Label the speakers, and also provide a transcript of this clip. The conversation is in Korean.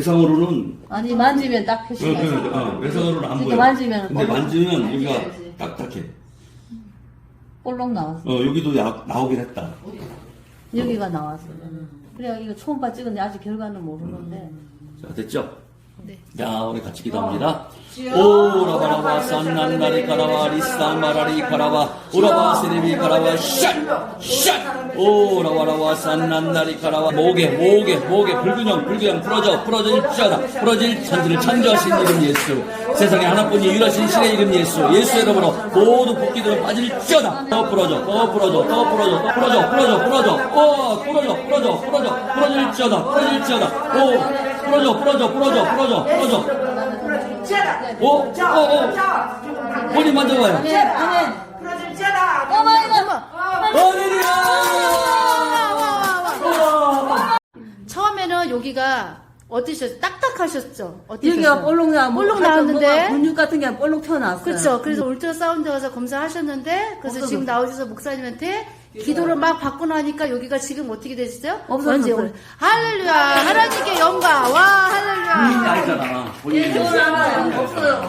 Speaker 1: 외상으로는
Speaker 2: 아니 만지면 딱
Speaker 1: 어,
Speaker 2: 표시가 있어.
Speaker 1: 그, 어, 외상으로는 안
Speaker 2: 이렇게
Speaker 1: 보여.
Speaker 2: 만지면
Speaker 1: 근데
Speaker 2: 볼록-
Speaker 1: 만지면 여기가
Speaker 2: 보여야지.
Speaker 1: 딱딱해.
Speaker 2: 볼록 나왔어.
Speaker 1: 어, 여기도 나, 나오긴 했다.
Speaker 2: 여기가 나왔어. 그래 이거 초음파 찍었는데 아직 결과는 모르는데.
Speaker 1: 자, 됐죠?
Speaker 3: 네.
Speaker 1: 자, 우리 같이 기도합니다. 오라바라바 산난나리 카라바 리산마라리 카라바 오라바 세레비 카라바 샷! 샷! 오라바라바 산난나리 카라바 목에 목에 목에 불균형 불균형 풀어져 풀어질 지어다 풀어질 천지를 창조하신 이름 예수 세상에 하나뿐이 유일하신 신의 이름 예수 예수의 이름으로 모두 복귀들은 빠질지어다 더 풀어져 더 풀어져 더 풀어져 더 풀어져 풀어져 풀어져 오 풀어져 풀어져 풀어져 풀어질지어다 풀어질지어다 오 풀어져 풀어져 풀어져 풀어져 풀어져 오, 오, 오. 본인 만져봐요.
Speaker 2: 아멘 아멘.
Speaker 1: 어머니야!
Speaker 3: 처음에는 여기가 어떠셨어요? 딱딱하셨죠?
Speaker 2: 여기가? 볼록 나
Speaker 3: 볼록 나왔는데
Speaker 2: 근육 같은 게 볼록 튀어나왔어요.
Speaker 3: 그렇죠. 그래서 울트라 사운드 가서 검사하셨는데 그래서. 지금 나오셔서 목사님한테 기도를 막 받고 나니까 여기가 지금 어떻게 되셨어요?
Speaker 2: 없어졌어요.
Speaker 3: 완전히 할렐루야 하나님께 영광 와 할렐루야
Speaker 1: 본인이 알잖아. 본인이
Speaker 2: 예, 알아요. 없어요.